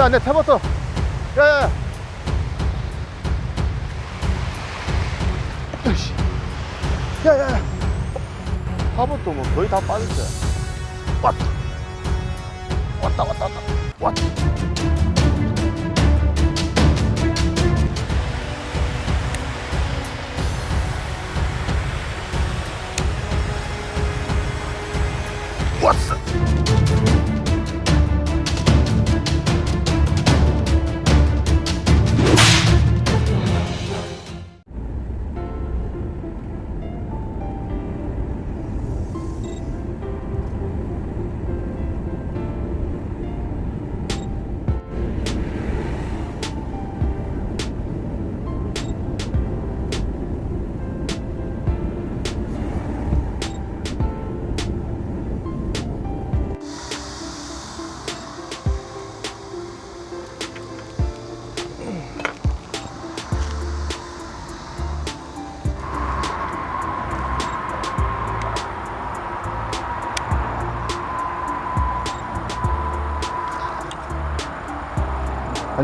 야, 내 태웠어. 야, 야, 야. 야, 야, 야. 화분도 뭐 거의 다 빠졌어. 왔다. 왔다, 왔다, 왔다. 왔다.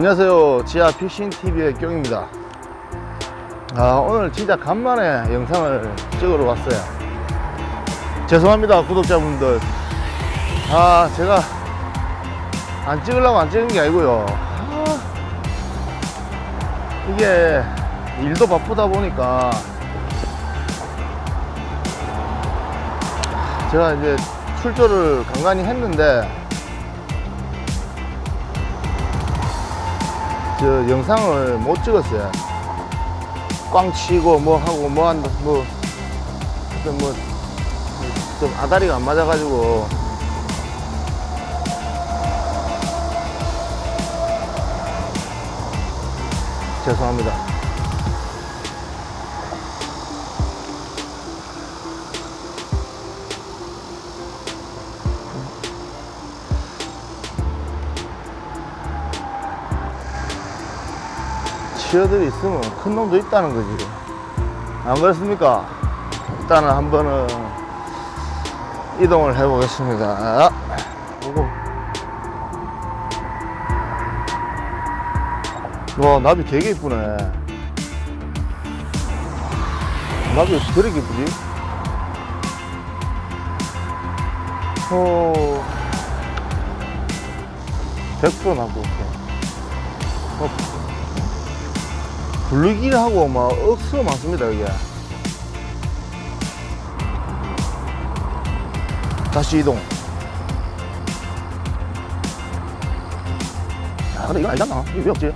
안녕하세요. 지하 피싱 TV의 경입니다. 아, 오늘 진짜 간만에 영상을 찍으러 왔어요. 죄송합니다, 구독자분들. 아, 제가 안 찍으려고 안 찍은 게 아니고요. 아, 이게 일도 바쁘다 보니까 제가 이제 출조를 간간히 했는데 저 영상을 못 찍었어요. 꽝 치고 뭐 하고 뭐 한다 뭐 하여튼 뭐좀 아다리가 안 맞아가지고 죄송합니다. 치어들이 있으면 큰 놈도 있다는 거지. 안 그렇습니까? 일단은 한 번은 이동을 해보겠습니다. 오고. 와, 나비 되게 이쁘네. 나비 어떻게 저렇게 이쁘지? 어, 100% 나도. 어, 블루길하고 막 억수로 많습니다 여기 다시 이동. 야 근데 이거 아니잖아. 이거 왜 없지?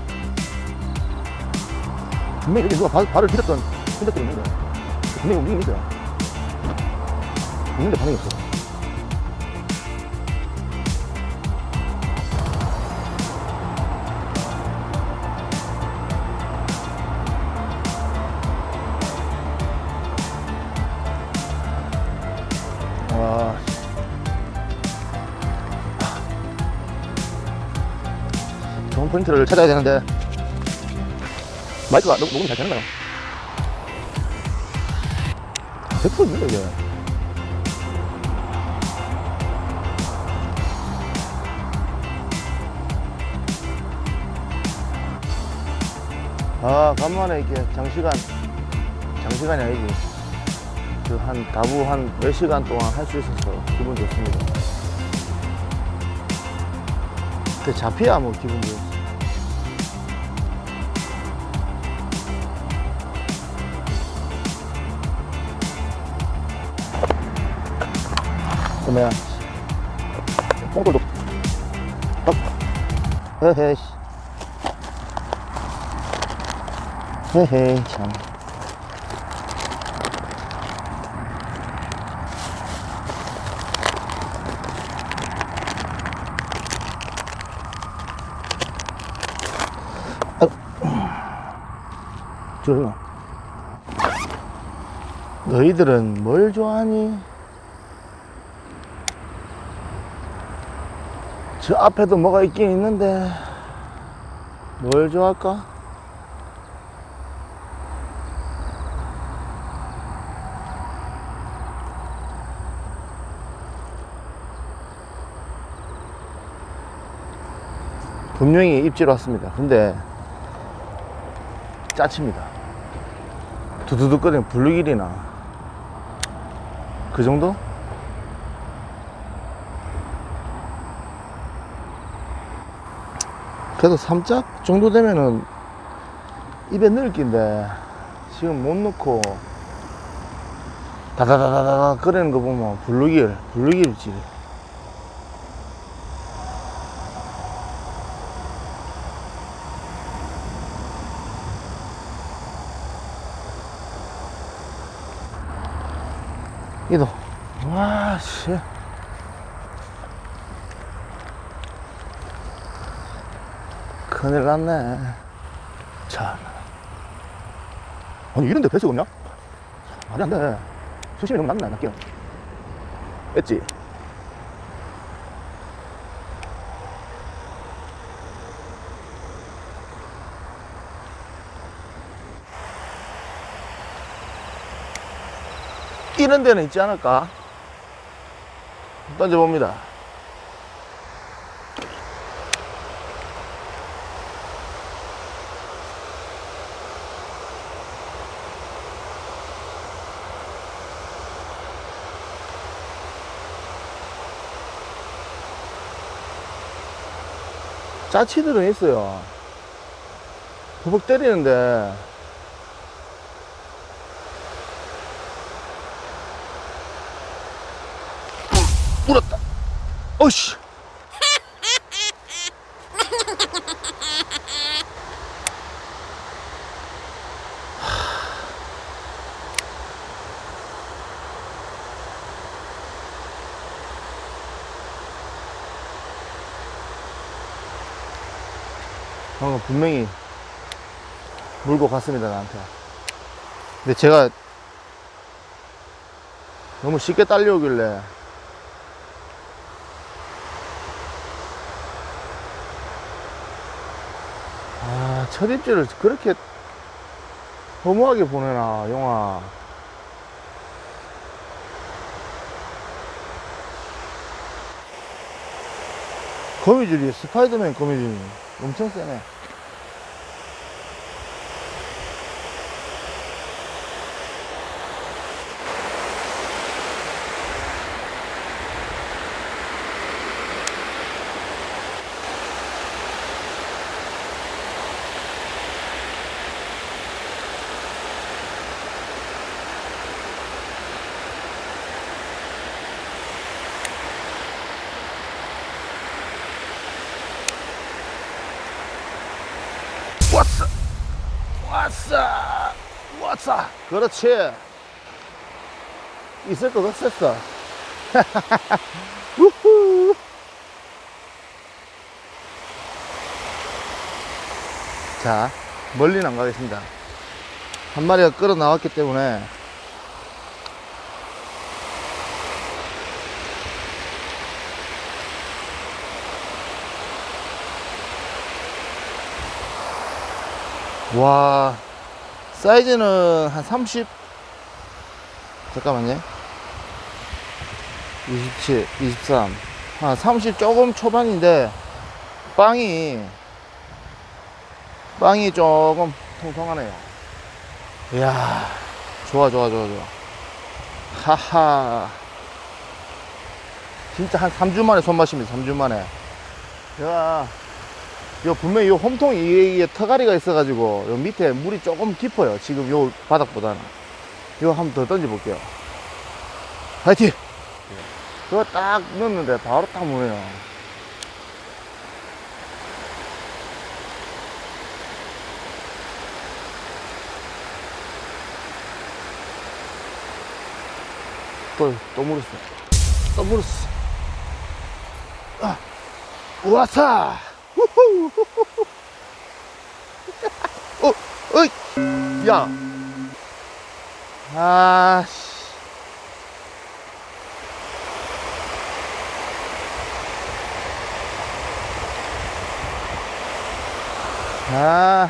분명히 여기 누가 발, 발을 디뎠던 흔적들이 있는데. 분명히 움직임이 있어요. 있는데 반응이 없어 포인트를 찾아야 되는데 마이크가 녹- 녹음이 잘 되는가요? 100% 있는데 이게 아 간만에 이렇게 장시간 장시간이 아니지 그한 다부 한 몇 시간 동안 할 수 있어서 기분 좋습니다. 그 잡혀야 뭐 기분 좋지. 그러면 뽕돌도 딱 헤헤 씨. 헤헤 참. 조용아. 너희들은 뭘 좋아하니? 저 앞에도 뭐가 있긴 있는데, 뭘 좋아할까? 분명히 입질 왔습니다. 근데 짜칩니다. 두두둑거리는 블루길이나 그 정도? 그래도 3짝 정도 되면은 입에 넣을 낀데 지금 못 넣고 다다다다다 거리는 거 보면 블루길, 블루길이지. 이도 와 씨. 큰일 났네 참 아니 이런데 배수가 없냐? 말이 안 돼 수심이 너무 낮네 낮게 뺐지? 이런 데는 있지 않을까? 던져봅니다. 짜치들은 있어요. 부벅 때리는데 울었다. 어씨. 방금 분명히 물고 갔습니다, 나한테. 근데 제가 너무 쉽게 딸려오길래 아, 첫 입질을 그렇게 허무하게 보내나, 영아. 거미줄이, 스파이더맨 거미줄이 엄청 세네. 왔어! 왔어! 그렇지! 있을 것 없었어. 우후! 자, 멀리는 안 가겠습니다. 한 마리가 끌어 나왔기 때문에 와 사이즈는 한 30 잠깐만요. 27 23 한 30 조금 초반인데 빵이 빵이 조금 통통하네요. 이야 좋아 좋아 좋아 좋아. 하하. 진짜 한 3주 만에 손맛입니다 3주 만에. 야 요 분명히 요 홈통 이게 터가리가 있어가지고 요 밑에 물이 조금 깊어요. 지금 요 바닥보다는. 요 한번 더 던져 볼게요. 화이팅! 그거 딱 넣었는데 바로 딱 무네요. 또, 또 물었어. 또 물었어. 아, 우와사! 어, 어이! 야! 아, 씨. 아.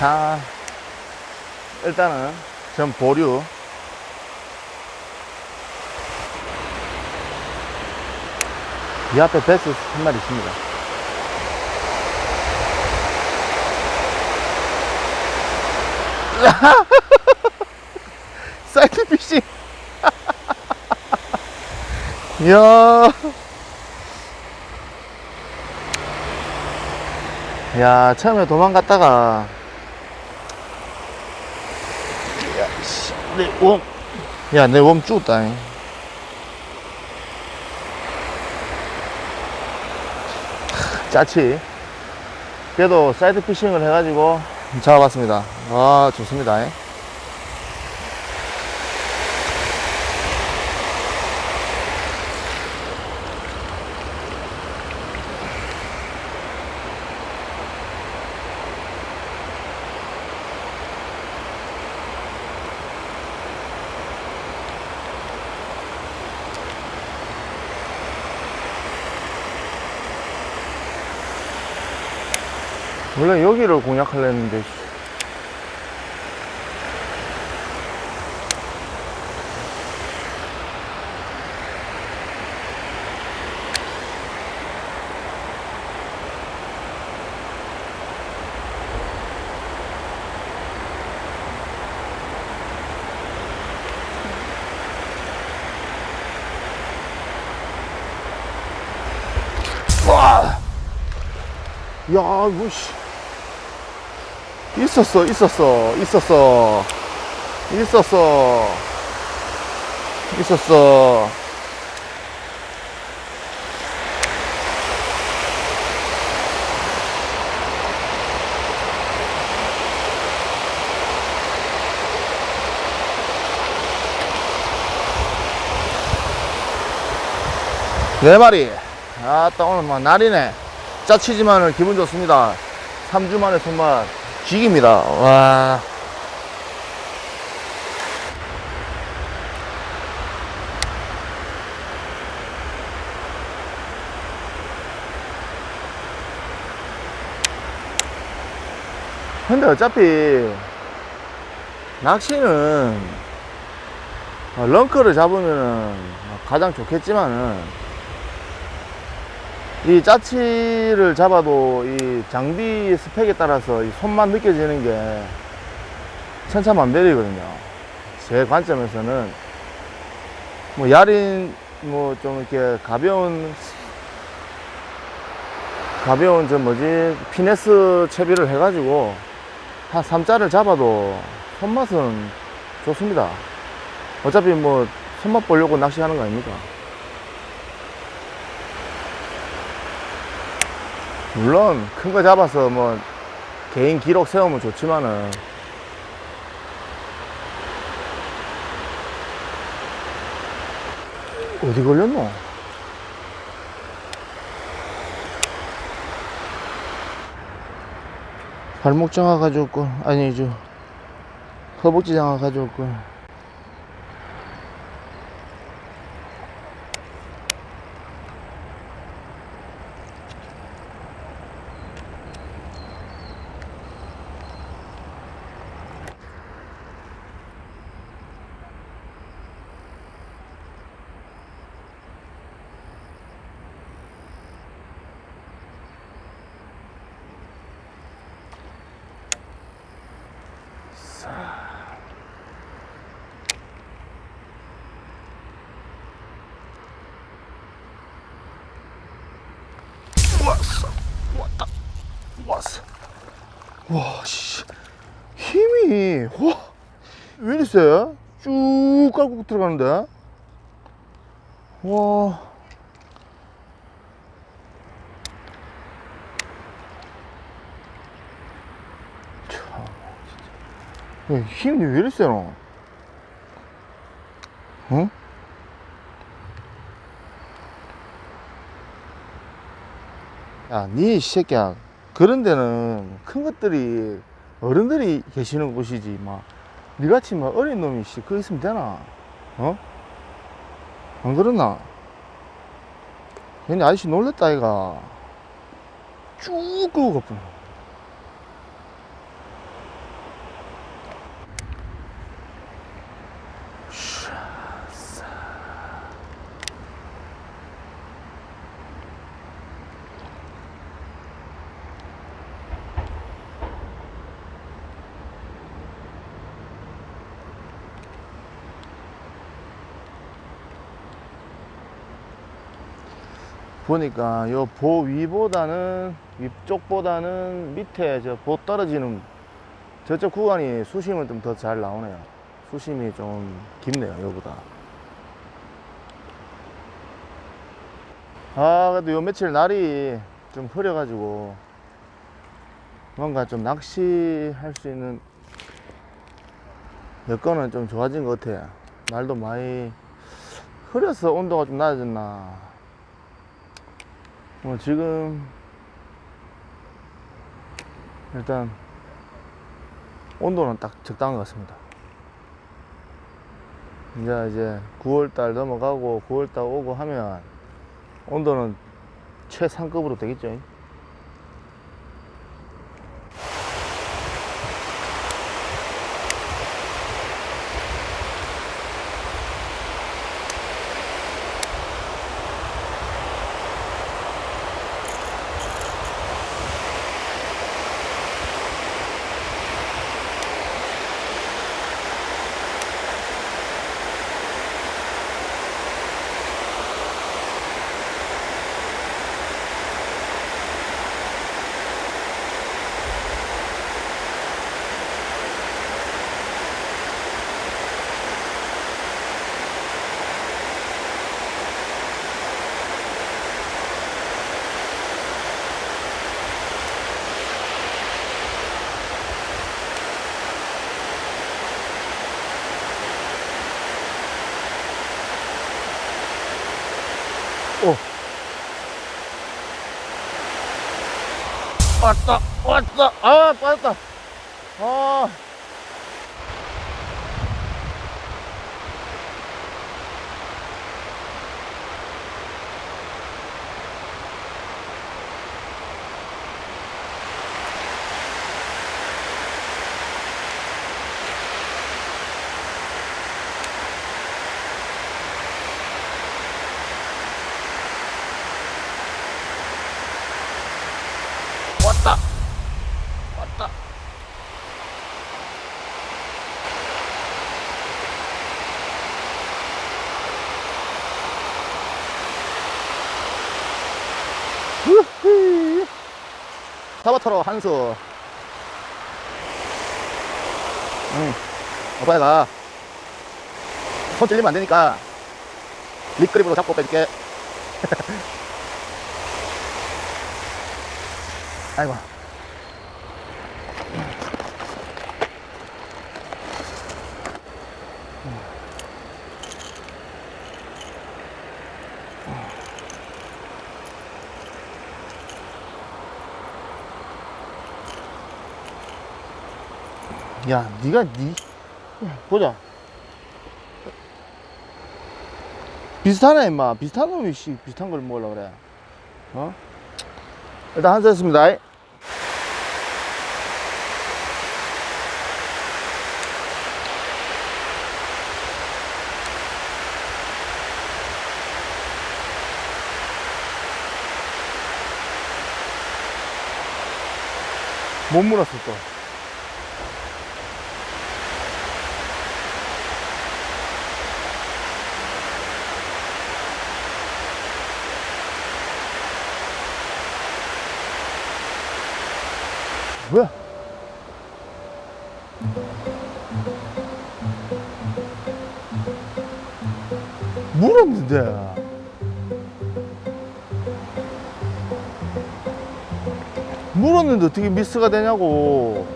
아. 일단은 전 보류. 이 앞에 베스 한 마리 있습니다. 사이드 피싱. 이야. 야, 처음에 도망갔다가. 야, 씨, 내 웜. 야, 내 웜 죽었다. 잉. 짜치. 그래도 사이드 피싱을 해가지고 잡아봤습니다. 아, 좋습니다. 원래 여기를 공략하려 했는데! 야, 이거 씨. 있었어, 있었어, 있었어, 있었어, 있었어. 네 마리. 아따, 오늘 막 날이네. 짜치지만은 기분 좋습니다. 3주 만에 손맛 죽입니다. 와. 근데 어차피 낚시는 어, 렁커를 잡으면 가장 좋겠지만은 이 짜치를 잡아도 이 장비 스펙에 따라서 이 손만 느껴지는 게 천차만별이거든요. 제 관점에서는 뭐 야린 뭐 좀 이렇게 가벼운 가벼운 저 뭐지 피네스 채비를 해가지고 한 3자를 잡아도 손맛은 좋습니다. 어차피 뭐 손맛 보려고 낚시하는 거 아닙니까? 물론 큰 거 잡아서 뭐 개인 기록 세우면 좋지만은 어디 걸렸노? 발목 장화 가져올 걸 아니 저 허벅지 장화 가져올 걸 왔어. 왔다. 왔어. 와씨. 힘이 와왜 이리 세? 쭉 깔고 들어가는데? 와. 참, 힘이 왜 이리 세노? 어? 야, 니 새끼야. 그런 데는 큰 것들이 어른들이 계시는 곳이지. 막 니같이 막 어린 놈이 씨 거기 있으면 되나? 어? 안 그러나? 괜히 아저씨 놀랬다 아이가. 쭉 끌고 가쁘네. 보니까 요 보 위보다는 위쪽보다는 밑에 저 보 떨어지는 저쪽 구간이 수심은 좀 더 잘 나오네요. 수심이 좀 깊네요, 요보다. 아, 그래도 요 며칠 날이 좀 흐려 가지고 뭔가 좀 낚시할 수 있는 여건은 좀 좋아진 것 같아요. 날도 많이 흐려서 온도가 좀 낮아졌나. 뭐 지금 일단 온도는 딱 적당한 것 같습니다. 이제 이제 9월달 넘어가고 9월달 오고 하면 온도는 최상급으로 되겠죠. 오. 왔다, 왔다, 아, 빠졌다. 아. 왔다, 왔다. 우후. 사바타로 한수. 응. 어, 빨리 가. 손 찔리면 안 되니까. 립그립으로 잡고 빼줄게. 아이고. 야, 네가 니 보자. 비슷하네, 임마. 비슷한 놈이 씨 비슷한 걸 먹으려고 그래. 어? 일단 한수 했습니다. 못 물었어 또. 뭐야? 물었는데. 물었는데 어떻게 미스가 되냐고.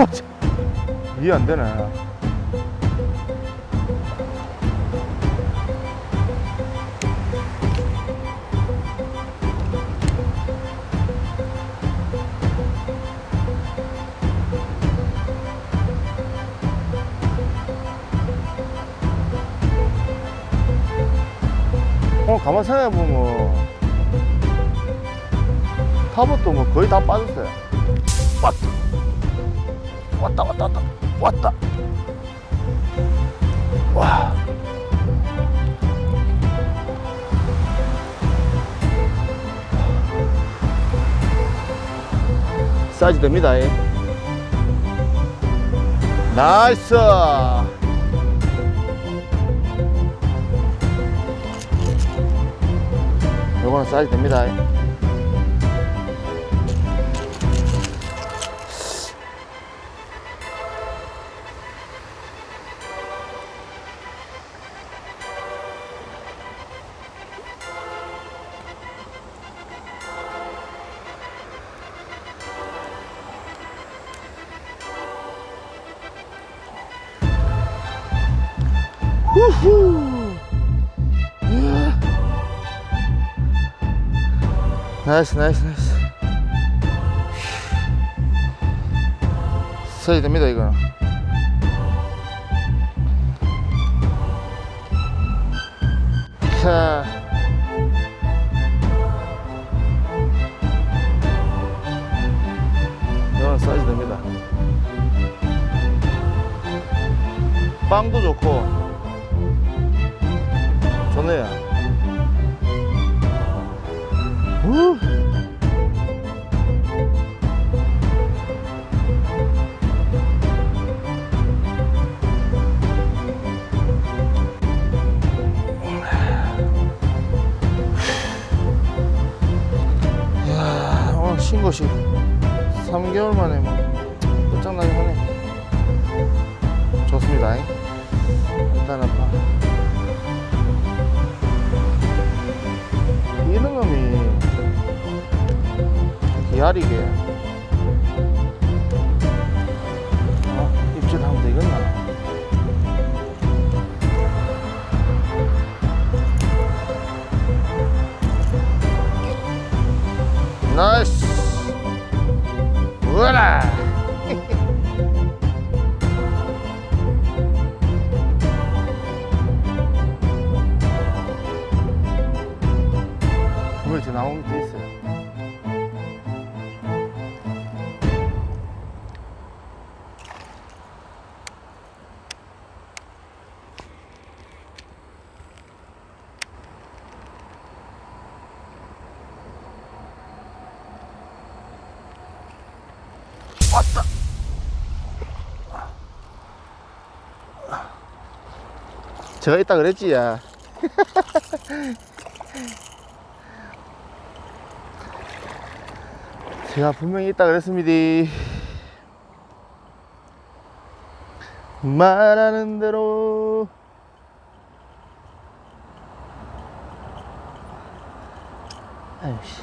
이해 안 되네. 어, 가만 생각해보면, 탑은 뭐 거의 다 빠졌어요. 왔다. 왔다, 왔다, 왔다. 왔다. 와. 사이즈 됩니다. 예. 나이스. 오늘 사이즈 됩니다. 나이스 나이스 나이스. 서야 됩니다 이거는. 자. 이거는 사이즈 됩니다. 빵도 좋고 신고식 3개월 만에 뭐 끝장나게 하네. 좋습니다. 일단 아빠. 이런 놈이 기아리게 어, 입질하면 되겠나? 나이스 우와 제가 있다 그랬지, 야. 제가 분명히 있다 그랬습니다. 말하는 대로. 아이씨.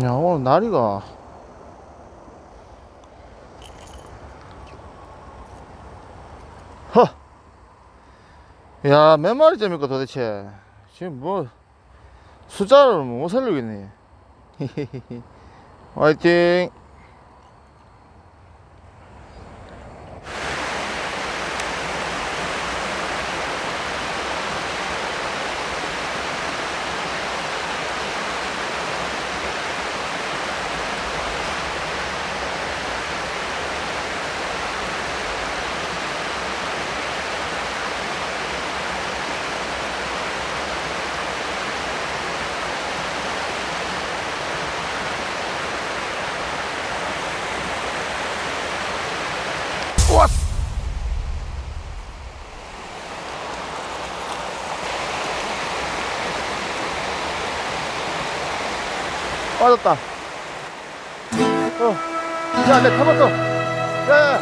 야, 오늘 날이가. 허! 야, 몇 마리 째입니까 도대체? 지금 뭐, 숫자를 못 살리겠네. 화이팅! 빠졌다. 어. 야, 내 타봤어. 야, 야.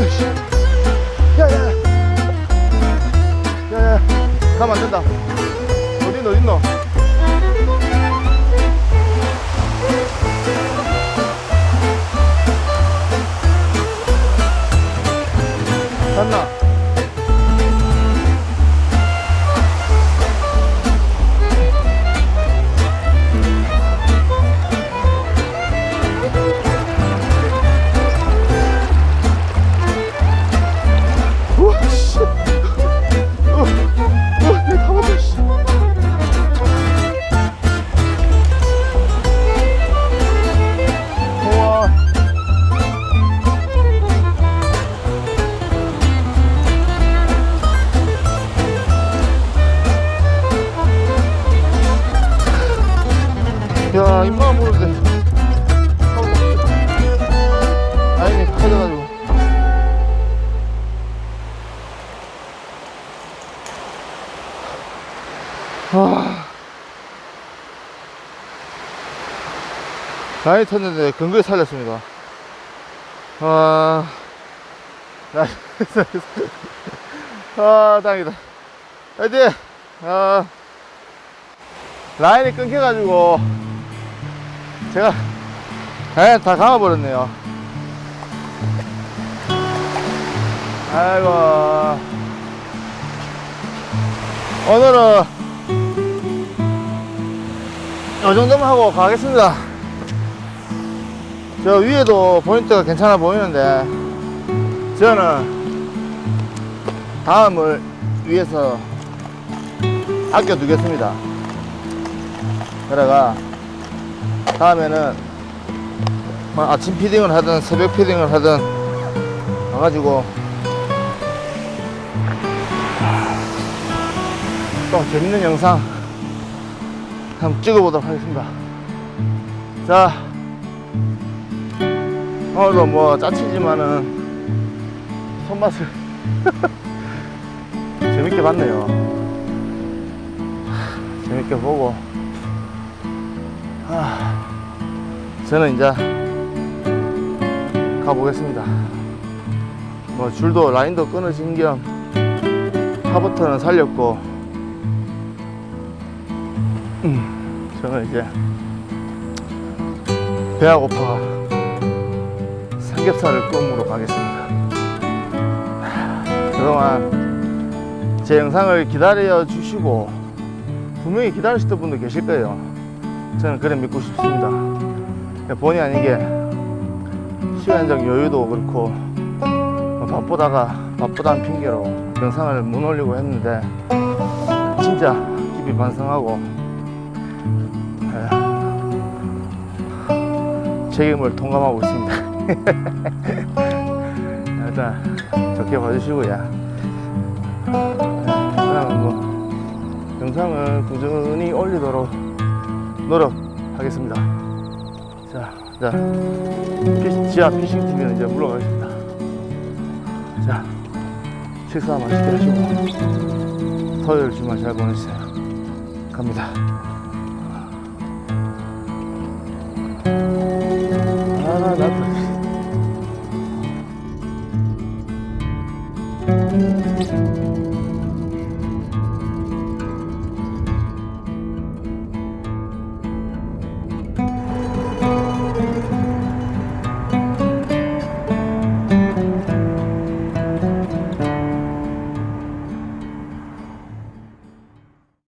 으이씨. 야, 야. 가면 안 된다. 어딨노, 어딨노? 갔나? 많이 탔는데 근거에 살렸습니다. 아. 아, 다행이다. 화이팅! 아, 라인이 끊겨가지고, 제가, 라인 다 감아버렸네요. 아이고. 오늘은, 이 정도만 하고 가겠습니다. 저 위에도 포인트가 괜찮아 보이는데, 저는 다음을 위해서 아껴 두겠습니다. 그래가 다음에는 뭐 아침 피딩을 하든 새벽 피딩을 하든 와가지고 또 재밌는 영상 한번 찍어보도록 하겠습니다. 자, 오늘도 뭐 짜치지만은 손맛을 재밌게 봤네요. 재밌게 보고 아, 저는 이제 가보겠습니다. 뭐 줄도 라인도 끊어진 겸 하버터는 살렸고 음, 저는 이제 배가 고파 삼겹살을 구우러 가겠습니다. 그동안 제 영상을 기다려 주시고 분명히 기다리시던 분도 계실 거예요. 저는 그래 믿고 싶습니다. 본의 아니게 시간적 여유도 그렇고 뭐 바쁘다가 바쁘다는 핑계로 영상을 못 올리고 했는데 진짜 깊이 반성하고 에, 책임을 통감하고 있습니다. 일단 좋게 봐주시고요. 뭐 영상을 꾸준히 올리도록 노력하겠습니다. 자, 자, 피, 지하 피싱 TV는 이제 물러가겠습니다. 자, 식사 맛있게 하시고 토요일 주말 잘 보내세요. 갑니다.